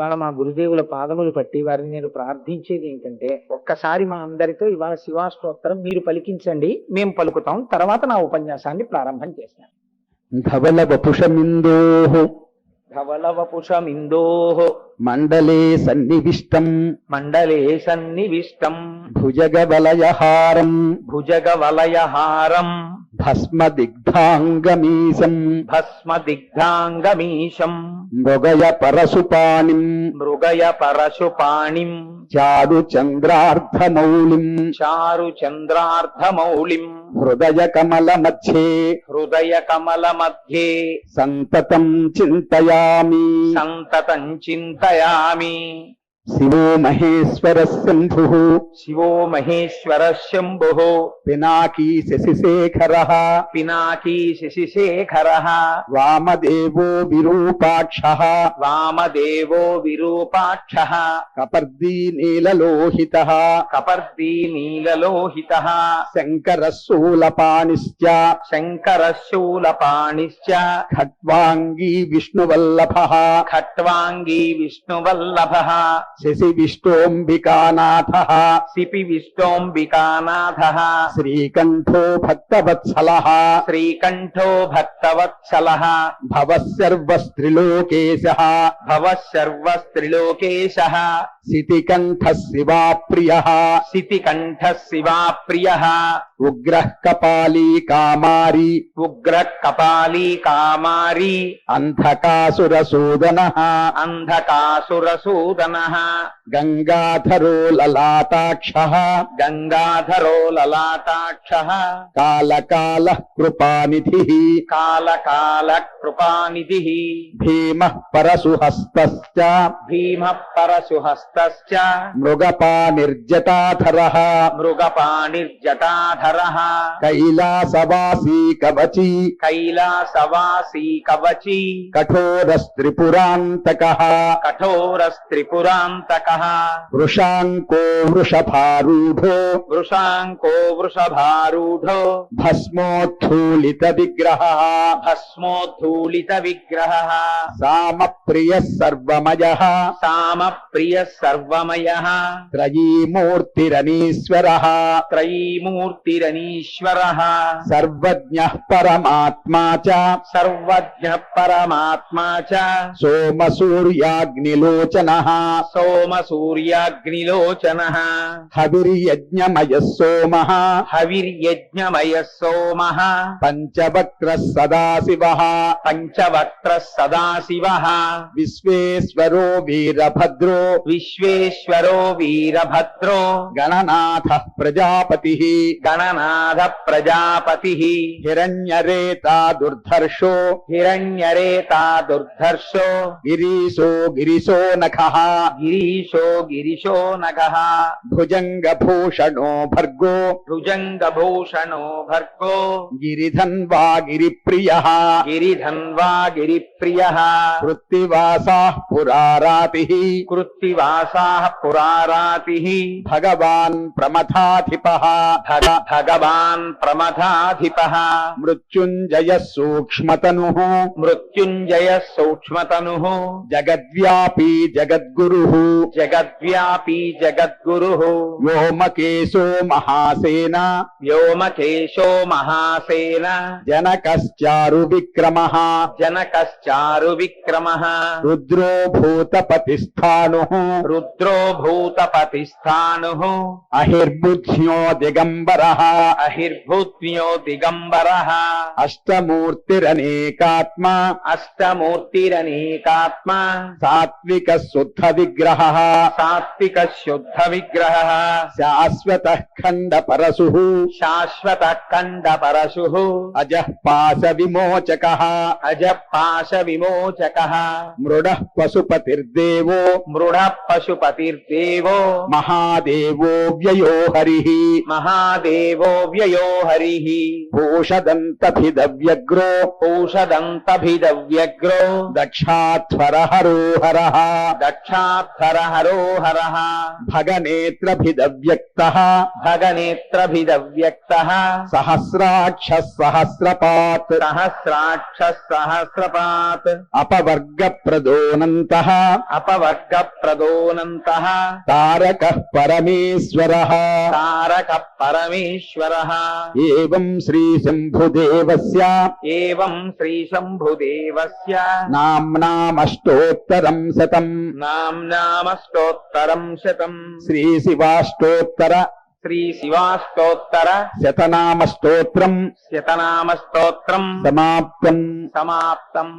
ఇవాళ మా గురుదేవుల పాదములు పట్టి వారిని నేను ప్రార్థించేది ఏంటంటే ఒక్కసారి మా అందరితో ఇవాళ శివాస్తోత్రం మీరు పలికించండి మేము పలుకుతాం. తర్వాత నా ఉపన్యాసాన్ని ప్రారంభం చేస్తాను. ధవల వపుషమిందో ధవలవపుషమిందో మండలే సన్నివిష్టం. మండలే సన్నివిష్టం. భుజగవలయహారం. భుజగవలయహారం. భస్మ దిగ్ధాంగమీశం భస్మ దిగ్ధాంగమీశం మృగయ పరశుపాణిం మృగయ పరశుపాణిం చారు చంద్రార్ధమౌళిం చారు చంద్రార్ధమౌళిం హృదయ కమల మధ్యే హృదయ కమల మధ్యే సంతతం చింతయామి. సంతతం చింతయామి శివో మహేశ్వర శంభు. శివో మహేశ్వర శంభు. పినాకీ శశిశేఖర. పినాకీ శశిశేఖర. వామదేవో విరూపాక్ష. వామదేవో విరూపాక్ష. కపర్దీ నీలలోహిత కపర్దీ నీలలోహిత శంకర శూలపాణిశ్చ శంకర శూలపాణిశ్చ ఖట్వాంగీ విష్ణువల్లభ. ఖట్వాంగీ విష్ణువల్లభ. శశి విష్ణోంబికానాథ సిపి విష్ణోంబికానాథ శ్రీకంఠో భక్తవత్సల శ్రీకంఠో భక్తవత్సల భవసర్వస్త్రిలోకేశ భవ శితికంఠ శివాప్రియ శితికంఠ శివాప్రియ ఉగ్రః కపాలీ కామారి ఉగ్ర కపాలీ కామారి అంధకాసురసూదన అంధకాసురసూదన గంగాధరో లలాటాక్ష గంగాధరో లలాటాక్ష కాలకాల కృపానిధి కాలకాల కృపానిధి భీమ పరశుహస్త భీమ పరశుహస్త हस्त मृगपा निर्जताधर मृगपा निर्जताधर कैलासवासी कवची। कैलासवासी कवची। कठोरस्त्रिपुरांतक कठोरस्त्रिपुरांतक वृषाको वृषभारूढ़ो। वृषाको वृषभारूढ़ो। भस्मोत्थूलित विग्रह भस्मोत्थूलित विग्रह साम प्रिय साम प्रिय సర్వమయ. త్రయీమూర్తిరనీశ్వర. త్రయీమూర్తిరనీశ్వర. సర్వజ్ఞ పరమాత్మా సర్వజ్ఞ పరమాత్మా సోమ సూర్యాగ్నిలోచన సోమ సూర్యాగ్నిలోచన హవిర్యజ్ఞమయ సోమ. హవిర్యజ్ఞమయ సోమ. పంచవక్ర సదాశివ. పంచవక్ర సదాశివ. విశ్వేశ్వరో వీరభద్రో. विश्वेश्वरो वीरभद्रो गणनाथः प्रजापतिः। गणनाथः प्रजापतिः। हिरण्यरेता दुर्धर्षो। हिरण्यरेता दुर्धर्षो। गिरीशो गिरीशो नखः। गिरीशो गिरिशो नखः। भुजङ्गभूषणो भर्गो। भुजंग भूषणो भर्गो गिरिधन्वा गिरिप्रियः। गिरिधन्वा गिरिप्रियः। कृत्तिवासाः पुरारातिः। कृत्तिवा కృత్తివాసా పురారాతి భగవాన్ ప్రమథాధిప భగ భగవాన్ ప్రమథాధిప మృత్యుంజయ సూక్ష్మతను మృత్యుంజయ సూక్ష్మతను జగద్వ్యాపీ జగద్గురు జగద్వ్యాపీ జగద్గురు వ్యోమకేశో మహాసేన వ్యోమకేశో మహాసేన జనకశ్చారు విక్రమ జనకశ్చారు విక్రమ రుద్రో భూతపతిస్థాను రుద్రో భూతపతిస్థాను అహిర్బుద్ధ్యో దిగంబర అహిర్భూత్మ్యో దిగంబర అష్టమూర్తిరనేకాత్మ అష్టమూర్తిరనేకాత్మ సాత్విక శుద్ధ విగ్రహ సాత్విక శుద్ధ విగ్రహ శాశ్వత ఖండ పరశు శాశ్వత ఖండ పరశు అజ పాశ విమోచక పశుపతిర్దేవో. మహాదేవో వ్యయో హరి మహాదేవో వ్యయో హరి భూషదంతభిదవ్యగ్రో. ఔషదంతభిదవ్యగ్రో దక్షాధ్వర హరో హర దక్షాధర హరో హర భగనేత్రభిదవ్యక్త. భగనేత్రభిదవ్యక్త. సహస్రాక్ష సహస్రపాత్ సహస్రాక్ష సహస్రపాత్ అపవర్గ ప్రదోనంత అపవర్గ ప్రదోనంత తారక పరమేశ్వర తారక పరమేశ్వర ఏం శ్రీ శంభుదేవస్య ఏవం శ్రీ శంభుదేవస్య నామ్నామష్టోత్తరం శతం నామ్నామష్టోత్తరం శతం శ్రీ శివాష్టోత్తర శ్రీ శివాష్టోత్తర శతనామ స్తోత్రం శతనామ స్తోత్రం సమాప్తం సమాప్తం